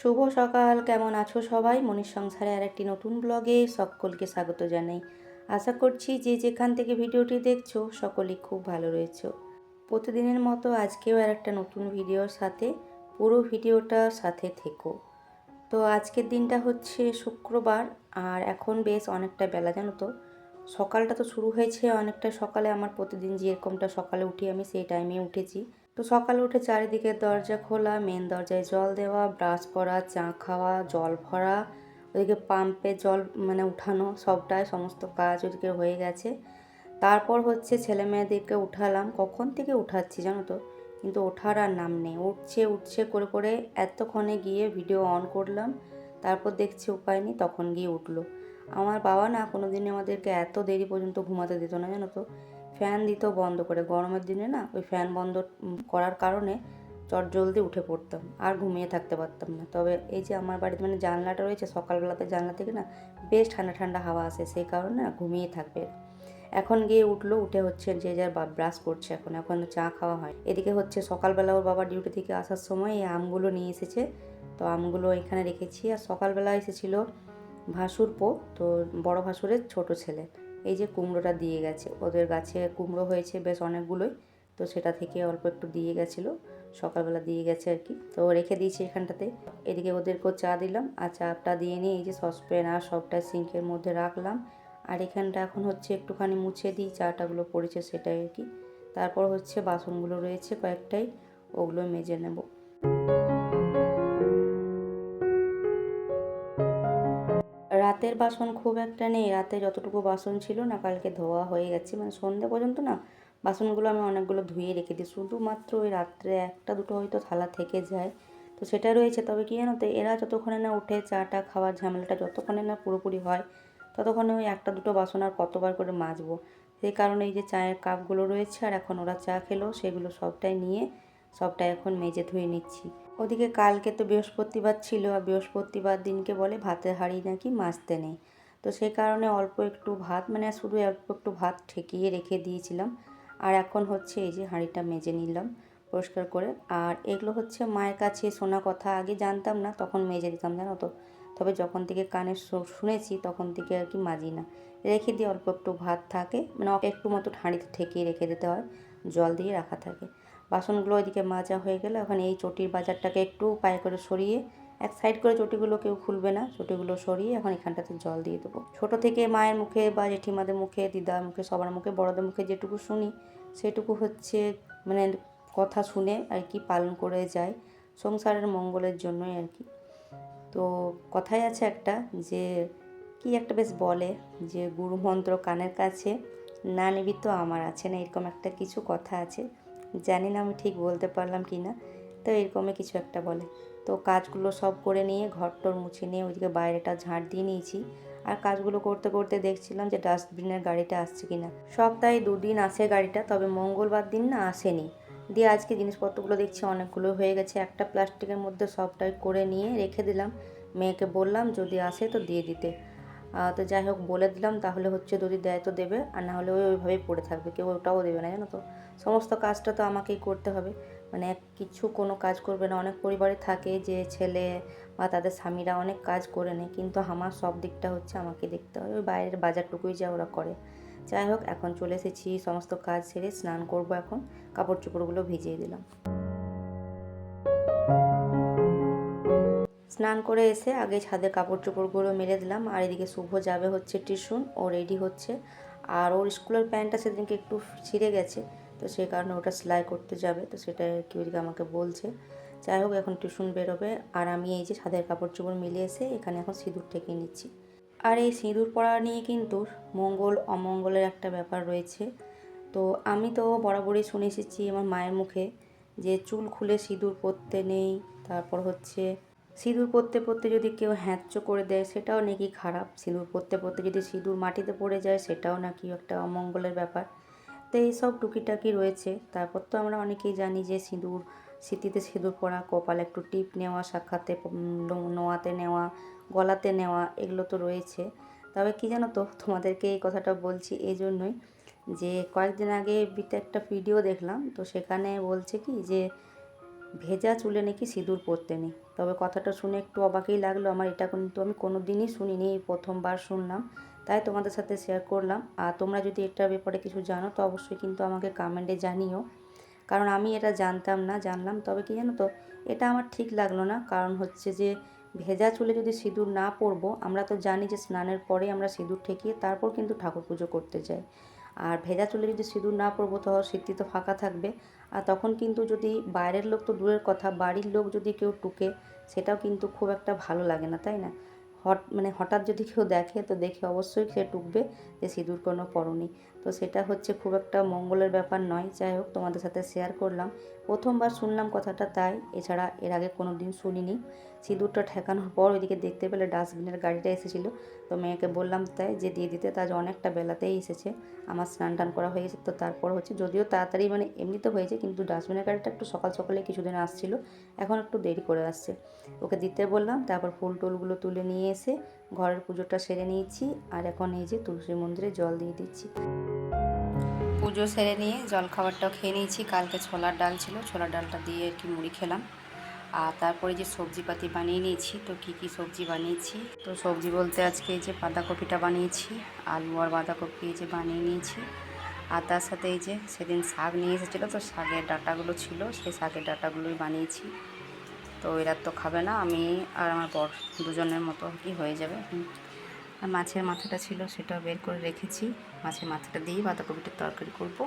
শুভ সকাল, কেমন আছো সবাই? মনির সংসারে আর একটি নতুন ব্লগে সকলকে স্বাগত জানাই। আশা করছি যে যেখান থেকে ভিডিওটি দেখছ, সকলেই খুব ভালো রয়েছো। প্রতিদিনের মতো আজকেও আর একটা নতুন ভিডিওর সাথে, পুরো ভিডিওটা সাথে থেকো। তো আজকের দিনটা হচ্ছে শুক্রবার, আর এখন বেশ অনেকটা বেলা, জানো তো? সকালটা তো শুরু হয়েছে, অনেকটা সকালে আমার প্রতিদিন যেরকমটা সকালে উঠি আমি সেই টাইমে উঠেছি। তো সকালে উঠে চারিদিকে দরজা খোলা মেন দরজায় জল দেওয়া ব্রাশ করা চা খাওয়া, জল ভরা ওইদিকে পাম্পে জল মানে উঠানো, সবটাই সমস্ত কাজ ওদিকে হয়ে গেছে। তারপর হচ্ছে ছেলে মেয়েদেরকে উঠালাম। কখন থেকে উঠাচ্ছি জানো তো? কিন্তু ওঠার আর নাম নেই। উঠছে উঠছে করে করে এতক্ষণে গিয়ে ভিডিও অন করলাম। তারপর দেখছি উপায় নেই, তখন গিয়ে উঠল। আমার বাবা না কোনো দিনই আমাদেরকে এত দেরি পর্যন্ত ঘুমাতে দিত না জানো তো? ফ্যান দিত বন্ধ করে। গরমের দিনে না ওই ফ্যান বন্ধ করার কারণে চট জলদি উঠে পড়তাম, আর ঘুমিয়ে থাকতে পারতাম না। তবে এই যে আমার বাড়িতে মানে জানলাটা রয়েছে, সকালবেলাতে জানলা থেকে না বেশ ঠান্ডা ঠান্ডা হাওয়া আসে, সেই কারণে না ঘুমিয়ে থাকবে। এখন গিয়ে উঠল, উঠে হচ্ছে যে যার ব্রাশ করছে এখন এখন চা খাওয়া হয়। এদিকে হচ্ছে সকালবেলা ওর বাবা ডিউটি থেকে আসার সময় এই আমগুলো নিয়ে এসেছে। তো আমগুলো এখানে রেখেছি, আর সকালবেলা এসেছিল ভাসুরপো তো বড় ভাসুরের ছোট ছেলে। এই যে কুমড়োটা দিয়ে গেছে। ওদের গাছে কুমড়ো হয়েছে বেশ অনেকগুলোই, তো সেটা থেকে অল্প একটু দিয়ে গেছিল। সকালবেলা দিয়ে গেছে আর কি। তো রেখে দিয়েছি এখানটাতে। এদিকে ওদেরকেও চা দিলাম আর চাটা দিয়ে নিয়ে এই যে সসপ্যান আর সবটা সিঙ্কের মধ্যে রাখলাম। আর এখানটা এখন হচ্ছে একটুখানি মুছে দিই, চাটাগুলো পড়েছে সেটাই আর কি। তারপর হচ্ছে বাসনগুলো রয়েছে কয়েকটাই, ওগুলো মেজে নেব। রাতের বাসন খুব একটা নেই। রাতে যতটুকু বাসন ছিল না, কালকে ধোয়া হয়ে গেছে। মানে সন্ধে পর্যন্ত না, বাসনগুলো আমি অনেকগুলো ধুয়ে রেখে দিই। শুধুমাত্র ওই রাত্রে একটা দুটো হয়তো থালা থেকে যায়। তো সেটা রয়েছে। তবে কি জানো তো, এরা যতক্ষণে না উঠে চাটা খাওয়ার ঝামেলাটা যতক্ষণে না পুরোপুরি হয়, ততক্ষণে ওই একটা দুটো বাসন আর কতবার করে মাজবো। সেই কারণে এই যে চায়ের কাপগুলো রয়েছে, আর এখন ওরা চা খেলো, সেগুলো সবটাই নিয়ে সবটাই এখন মেজে ধুয়ে নিচ্ছি। ওদিকে কালকে তো বৃহস্পতিবার ছিল আর বৃহস্পতিবার দিনকে বলে ভাতের হাঁড়ি নাকি মাজতে নেই। তো সেই কারণে অল্প একটু ভাত মানে শুধু অল্প একটু ভাত ঠেকিয়ে রেখে দিয়েছিলাম। আর এখন হচ্ছে এই যে হাঁড়িটা মেজে নিলাম পরিষ্কার করে। আর এগুলো হচ্ছে মায়ের কাছে শোনা কথা, আগে জানতাম না, তখন মেজে দিতাম, জানো তো। তবে যখন থেকে কানে শু- শুনেছি, তখন থেকে আর কি মাজি না। রেখে দিয়ে অল্প একটু ভাত থাকে মানে একটু মতো হাঁড়িতে ঠেকিয়ে রেখে দিতে হয়, জল দিয়ে রাখা থাকে। বাসনগুলো ওইদিকে মাজা হয়ে গেলে ওখানে এই চটির বাজারটাকে একটু পায়ে করে সরিয়ে এক সাইড করে চটিগুলো কেউ খুলবে না, চটিগুলো সরিয়ে এখন এখানটাতে জল দিয়ে দেবো। ছোটো থেকে মায়ের মুখে বা জেঠিমাদের মুখে, দিদার মুখে, সবার মুখে, বড়দের মুখে যেটুকু শুনি, সেটুকু হচ্ছে মানে কথা শুনে আর কি পালন করে যায় সংসারের মঙ্গলের জন্যই আর কি। তো কথাই আছে একটা যে কি একটা বেশ বলে যে, গুরু মন্ত্র কানের কাছে, না নিবি তো আমার আছে না, এরকম একটা কিছু কথা আছে। জানি না আমি ঠিক বলতে পারলাম কি না। তো এরকমই কিছু একটা বলে। তো কাজগুলো সব করে নিয়ে ঘরটর মুছে নিয়ে ওইদিকে বাইরেটা ঝাঁট দিয়ে নিয়েছি। আর কাজগুলো করতে করতে দেখছিলাম যে ডাস্টবিনের গাড়িটা আসছে কি না। সপ্তাহে দুদিন আসে গাড়িটা, তবে মঙ্গলবার দিন না আসেনি। দিয়ে আজকে জিনিসপত্রগুলো দেখছি অনেকগুলো হয়ে গেছে। একটা প্লাস্টিকের মধ্যে সবটাই করে নিয়ে রেখে দিলাম। মেয়েকে বললাম যদি আসে তো দিয়ে দিতে। তো যাই হোক, বলে দিলাম, তাহলে হচ্ছে যদি দেয় তো দেবে, আর না হলে ওই ওইভাবেই পড়ে থাকবে, কেউ ওটাও দেবে না, জানো তো? সমস্ত কাজটা তো আমাকেই করতে হবে। মানে কিছু কোনো কাজ করবে না। অনেক পরিবারে থাকে যে ছেলে বা তাদের স্বামীরা অনেক কাজ করে নেয়, কিন্তু আমার সব দিকটা হচ্ছে আমাকে দেখতে হয়। ওই বাইরের বাজারটুকুই যা ওরা করে। যাই হোক, এখন চলে এসেছি, সমস্ত কাজ সেরে স্নান করব এখন কাপড় চোপড়গুলো ভিজিয়ে দিলাম। স্নান করে এসে আগে ছাদে কাপড় চোপড়গুলো মেলে দিলাম। আর এদিকে শুভ যাবে হচ্ছে টিউশন, ও রেডি হচ্ছে। আর ওর স্কুলের প্যান্টটা সেদিনকে একটু ছিঁড়ে গেছে, তো সেই কারণে ওটা সেলাই করতে যাবে, তো সেটা কি ওদিকে আমাকে বলছে। যাই হোক, এখন টিউশন বেরোবে। আর আমি এই যে ছাদের কাপড় চোপড় মিলে এসে এখানে এখন সিঁদুর ঠেকে নিচ্ছি। আর এই সিঁদুর পরা নিয়ে কিন্তু মঙ্গল, অমঙ্গলের একটা ব্যাপার রয়েছে। তো আমি তো বরাবরই শুনে এসেছি আমার মায়ের মুখে যে চুল খুলে সিঁদুর পরতে নেই, তারপর হচ্ছে সিঁদুর পরতে পরতে যদি কেউ হ্যাঁচ্চ করে দেয়, সেটাও নাকি খারাপ। সিঁদুর পরতে পরতে যদি সিঁদুর মাটিতে পড়ে যায়, সেটাও নাকি একটা অমঙ্গলের ব্যাপার। তো এইসব টুকিটাকি রয়েছে। তারপর তো আমরা অনেকেই জানি যে সিঁদুর স্মৃতিতে সিঁদুর পরা, কপালে একটু টিপ নেওয়া, সাক্ষাতে নোয়াতে নেওয়া, গলাতে নেওয়া, এগুলো তো রয়েছে। তবে কি জানো তো, তোমাদেরকে এই কথাটা বলছি এই জন্যই যে কয়েকদিন আগে একটা ভিডিও দেখলাম, তো সেখানে বলছে কি যে, ভেজা চুলে নাকি সিঁদুর পরতে নেই। তবে কথাটা শুনে একটু অবাকই লাগল। আমার এটা কিন্তু আমি কোনো দিনই শুনিনি, এই প্রথমবার শুনলাম। তাই তোমাদের সাথে শেয়ার করলাম। আর তোমরা যদি এটার ব্যাপারে কিছু জানো, তো অবশ্যই কিন্তু আমাকে কমেন্টে জানিও। কারণ আমি এটা জানতাম না, জানলাম। তবে কি জানো তো, এটা আমার ঠিক লাগল না। কারণ হচ্ছে যে, ভেজা চুলে যদি সিঁদুর না পরবো, আমরা তো জানি যে স্নানের পরে আমরা সিঁদুর ঠেকিয়ে তারপর কিন্তু ঠাকুর পুজো করতে যাই। আর ভেজা চুলে যদি সিঁদুর না পরবো তো সিদ্ধি তো ফাঁকা থাকবে। আর তখন কিন্তু যদি বাইরের লোক তো দূরের কথা, বাড়ির লোক যদি কেউ টুকে, সেটাও কিন্তু খুব একটা ভালো লাগে না, তাই না? হট মানে হঠাৎ যদি কেউ দেখে, তো দেখে অবশ্যই সে টুকবে যে সিঁদুর কোনো পরনি। তো সেটা হচ্ছে খুব একটা মঙ্গলের ব্যাপার নয়। যাই হোক, তোমাদের সাথে শেয়ার করলাম। প্রথমবার শুনলাম কথাটা তাই, এছাড়া এর আগে কোনো দিন শুনিনি। সিঁদুরটা ঠেকানোর পর ওইদিকে দেখতে পেলে ডাস্টবিনের গাড়িটা এসেছিল। তো মেয়েকে বললাম তাই যে, দিয়ে দিতে। তাজ অনেকটা বেলাতেই এসেছে। আমার স্নান টান করা হয়ে গেছে। তো তারপর হচ্ছে যদিও তাড়াতাড়ি মানে এমনিতে হয়েছে, কিন্তু ডাস্টবিনের গাড়িটা একটু সকাল সকালে কিছুদিন আসছিল। এখন একটু দেরি করে আসছে। ওকে দিতে বললাম, তারপর ফুল টুলগুলো তুলে নিয়ে এসে ঘরের পুজোটা সেরে নিয়েছি। আর এখন এই যে তুলসী মন্দিরে জল দিয়ে দিচ্ছি। পুজো সেরে নিয়ে জল খাবারটাও খেয়ে নিয়েছি। কালকে ছোলার ডাল ছিল, ছোলার ডালটা দিয়ে একটু মুড়ি খেলাম। আর তারপরে যে সবজিপাতি বানিয়ে নিয়েছি, তো কি কি সবজি বানিয়েছি? তো সবজি বলতে আজকে এই যে বাঁধাকপিটা বানিয়েছি, আলু আর বাঁধাকপি এই যে বানিয়ে নিয়েছি। আর তার সাথে এই যে সেদিন শাক নিয়ে এসেছিল, তো শাকের ডাটাগুলো ছিল, সেই শাকের ডাটাগুলোই বানিয়েছি। তো এরা তো খাবে না, আমি আর আমার বর দুজনের মতো কি হয়ে যাবে। আর মাছের মাথাটা ছিল, সেটা বের করে রেখেছি। মাছের মাথাটা দিয়েই বাঁধাকপিটার তরকারি করব।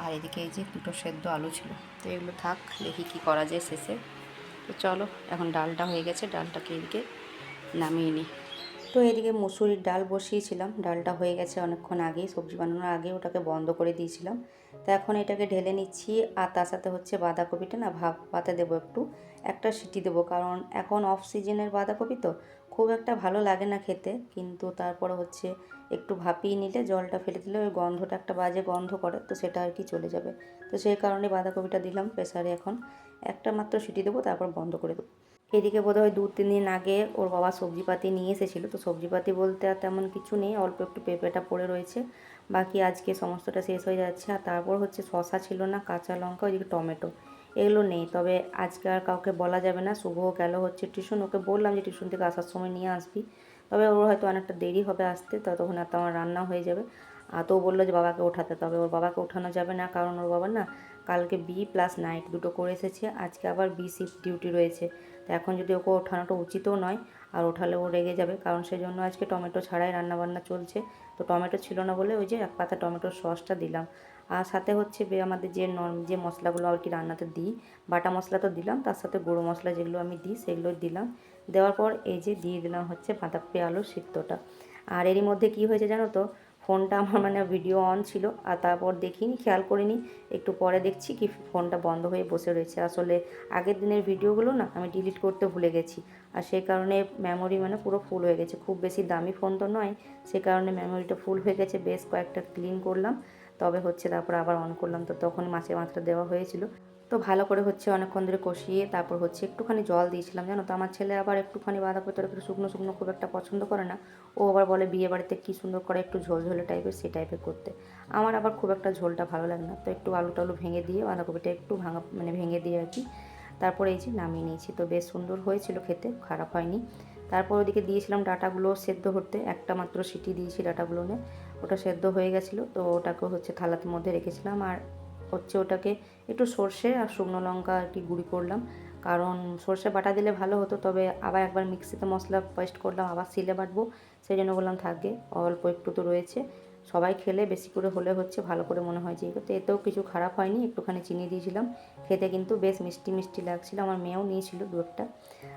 আর এদিকে এই যে দুটো সেদ্ধ আলু ছিল। তো এগুলো থাক, দেখি কি করা যায় শেষে। তো চলো, এখন ডালটা হয়ে গেছে, ডালটাকে এদিকে নামিয়ে নিই। তো এদিকে মুসুরির ডাল বসিয়েছিলাম। ডালটা হয়ে গেছে অনেকক্ষণ আগেই সবজি বানানোর আগে ওটাকে বন্ধ করে দিয়েছিলাম। তো এখন এটাকে ঢেলে নিচ্ছি। আর তার সাথে হচ্ছে বাঁধাকপিটা, না ভাপ পাতে দেবো একটু। একটা সিটি দেবো। কারণ এখন অফ সিজনের বাঁধাকপি তো খুব একটা ভালো লাগে না খেতে। কিন্তু তারপরে হচ্ছে একটু ভাপিয়ে নিলে জলটা ফেলে দিলে ওই গন্ধটা একটা বাজে গন্ধ করে, তো সেটা আর কি চলে যাবে। তো সেই কারণে বাঁধাকপিটা দিলাম প্রেসারে এখন। একটা মাত্র সিটি দেবো, তারপর বন্ধ করে দেবো। এদিকে বোধহয় দু তিন দিন আগে ওর বাবা সবজিপাতি নিয়ে এসেছিল, তো সবজিপাতি বলতে আর তেমন কিছু নেই, অল্প একটু পেঁপেটা পড়ে রয়েছে। বাকি আজকে সমস্তটা শেষ হয়ে যাচ্ছে। আর তারপর হচ্ছে শশা ছিল না, কাঁচা লঙ্কা, ওইদিকে টমেটো। এগুলো নেই। তবে আজকে আর কাউকে বলা যাবে না শুভ গেল হচ্ছে টিউশন। ওকে বললাম যে টিউশন থেকে আসার সময় নিয়ে আসবি। তবে ওর হয়তো অনেকটা দেরি হবে আসতে, ততক্ষণ আর তো আমার রান্না হয়ে যাবে। আর তো বলল যে বাবাকে ওঠাতে, তবে ওর বাবাকে ওঠানো যাবে না, কারণ ওর বাবা না কালকে বি প্লাস নাইট দুটো করে এসেছে, আজকে আবার বি শিফট ডিউটি রয়েছে। তো এখন যদি ওকে ওঠানোটা উচিতও নয়, আর ওঠালে ও রেগে যাবে, কারণ সেই জন্য আজকে টমেটো ছাড়াই রান্নাবান্না চলছে। তো টমেটো ছিল না বলে ওই যে এক পাতা টমেটোর সসটা দিলাম। আর সাথে হচ্ছে আমাদের যে নর্ম যে মশলাগুলো আর কি রান্নাতে দিই, বাটা মশলা তো দিলাম, তার সাথে গুঁড়ো মশলা যেগুলো আমি দিই সেগুলো দিলাম। দেওয়ার পর এই যে দিয়ে দিলাম হচ্ছে বাঁধাকপি আলুর সিদ্ধটা। আর এরই মধ্যে কি হয়েছে জানো তো, ফোনটা আমার মানে ভিডিও অন ছিল, আর তারপর দেখিনি, খেয়াল করিনি। একটু পরে দেখছি কি ফোনটা বন্ধ হয়ে বসে রয়েছে। আসলে আগের দিনের ভিডিওগুলো না আমি ডিলিট করতে ভুলে গেছি। আর সেই কারণে মেমোরি মানে পুরো ফুল হয়ে গেছে। খুব বেশি দামি ফোন তো নয়, সে কারণে মেমোরিটা ফুল হয়ে গেছে। বেশ কয়েকটা ক্লিন করলাম। তবে হচ্ছে তারপর আবার অন করলাম। তো তখন মাছের মাথাটা দেওয়া হয়েছিল। তো ভালো করে হচ্ছে অনেকক্ষণ ধরে কষিয়ে তারপর হচ্ছে একটুখানি জল দিয়েছিলাম, জানো তো? আমার ছেলে আবার একটুখানি বাঁধাকপি তরকারি শুকনো শুকনো খুব একটা পছন্দ করে না। ও আবার বলে, বিয়ে বাড়িতে কী সুন্দর করে একটু ঝোল ঝোলে টাইপের সেই টাইপের করতে। আমার আবার খুব একটা ঝোলটা ভালো লাগে না। তো একটু আলু টালু ভেঙে দিয়ে, বাঁধাকপিটা একটু ভাঙা মানে ভেঙে দিয়ে আর কি, তারপরে এই যে নামিয়ে নিয়েছি। তো বেশ সুন্দর হয়েছিল খেতে, খারাপ হয়নি। তারপর ওদিকে দিয়েছিলাম ডাটাগুলো সেদ্ধ হতে একটা মাত্র সিটি দিয়েছি ডাটাগুলো নিয়ে। ওটা সেদ্ধ হয়ে গেছিল, তো ওটাকে হচ্ছে থালার মধ্যে রেখেছিলাম। আর হচ্ছে ওটাকে একটু সর্ষে আর শুকনো লঙ্কা আর কি গুঁড়ি করলাম। কারণ সর্ষে বাটা দিলে ভালো হতো, তবে আবার একবার মিক্সিতে মশলা পেস্ট করলাম, আবার সিলে বাটবো, সেই জন্য বললাম থাকবে অল্প একটু তো রয়েছে। সবাই খেলে, বেশি করে হলে হচ্ছে ভালো করে মনে হয় যে তো এতেও কিছু খারাপ হয়নি। একটুখানি চিনি দিয়েছিলাম। খেতে কিন্তু বেশ মিষ্টি মিষ্টি লাগছিল। আমার মেয়েও নিয়েছিল দু একটা।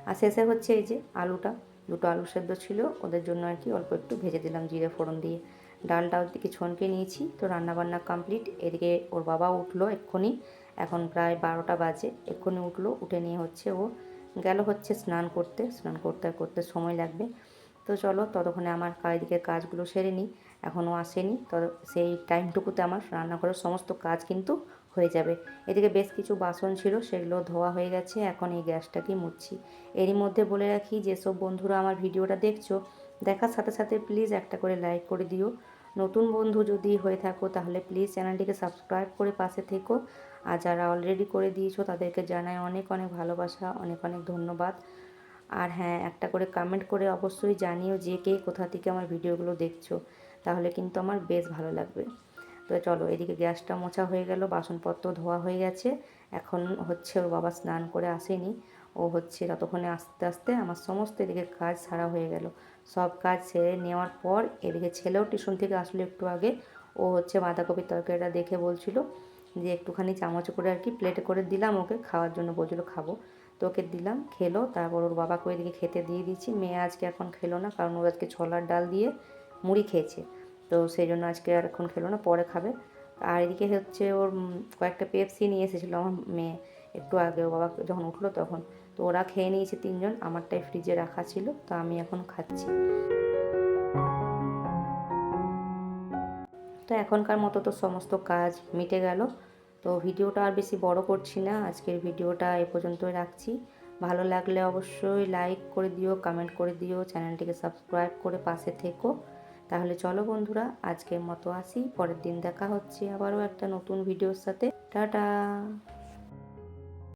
আর শেষে হচ্ছে এই যে আলুটা, দুটো আলু সেদ্ধ ছিল। ওদের জন্য আর কি অল্প একটু ভেজে দিলাম জিরে ফোড়ন দিয়ে। ডালটা ওদিকে ছনকে নিয়েছি। তো রান্নাবান্না কমপ্লিট এদিকে ওর বাবা উঠল এক্ষুনি। এখন প্রায় বারোটা বাজে। এক্ষুনি উঠল, উঠে নিয়ে হচ্ছে ও গেল হচ্ছে স্নান করতে। স্নান করতে করতে সময় লাগবে। তো চলো, ততক্ষণে আমার এদিকে কাজগুলো সেরে নিই। এখনও আসেনি। তো সেই টাইমটুকুতে আমার রান্নাঘরের সমস্ত কাজ কিন্তু হয়ে যাবে। এদিকে বেশ কিছু বাসন ছিল, সেগুলো ধোয়া হয়ে গেছে। এখন এই গ্যাসটাকে মুছছি। এরই মধ্যে বলে রাখি, যেসব বন্ধুরা আমার ভিডিওটা দেখছ, দেখার সাথে সাথে প্লিজ একটা করে লাইক করে দিও। নতুন বন্ধু যদি হয়ে থাকো, তাহলে প্লিজ চ্যানেলটিকে সাবস্ক্রাইব করে পাশে থেকো। আর যারা অলরেডি করে দিয়েছ, তাদেরকে জানাই অনেক অনেক ভালোবাসা, অনেক অনেক ধন্যবাদ। আর হ্যাঁ একটা করে কমেন্ট করে অবশ্যই জানিও যে কে কোথা থেকে আমার ভিডিওগুলো দেখছ। তাহলে কিন্তু আমার বেশ ভালো লাগবে। তো চলো, এদিকে গ্যাসটা মোছা হয়ে গেল, বাসনপত্র ধোয়া হয়ে গেছে। এখন হচ্ছে ওর বাবা স্নান করে আসেনি। ও হচ্ছে ততক্ষণে আস্তে আস্তে আমার সমস্ত এদিকে কাজ সারা হয়ে গেল। সব কাজ সেরে নেওয়ার পর এদিকে ছেলেও টিউশন থেকে আসলো একটু আগে। ও হচ্ছে বাঁধাকপির তরকারিটা দেখে বলছিল যে একটুখানি চামচ করে আর কি প্লেটে করে দিলাম ওকে, খাওয়ার জন্য বলছিল খাব। তো ওকে দিলাম, খেলো, তারপর ওর বাবাকে ওইদিকে খেতে দিয়ে দিচ্ছি মেয়ে আজকে এখন খেলো না, কারণ ও আজকে ছোলার ডাল দিয়ে মুড়ি খেয়েছে। তো সেই জন্য আজকে আর এখন খেলো না, পরে খাবে। আর এদিকে হচ্ছে ওর কয়েকটা পেপসি নিয়ে এসেছিল আমার মেয়ে। একটু আগে ও বাবা যখন উঠল তখন। তো ওরা খেয়ে নিয়েছে তিনজন আমারটাই ফ্রিজে রাখা ছিল, তো আমি এখন খাচ্ছি। তো এখনকার মতো তো সমস্ত কাজ মিটে গেল। তো ভিডিওটা আর বেশি বড় করছি না, আজকের ভিডিওটা এ পর্যন্তই রাখছি। ভালো লাগলে অবশ্যই লাইক করে দিও কমেন্ট করে দিও, চ্যানেলটিকে সাবস্ক্রাইব করে পাশে থেকো। তাহলে চলো বন্ধুরা, আজকের মতো আসি, পরের দিন দেখা হচ্ছে আবারও একটা নতুন ভিডিওর সাথে। টাটা!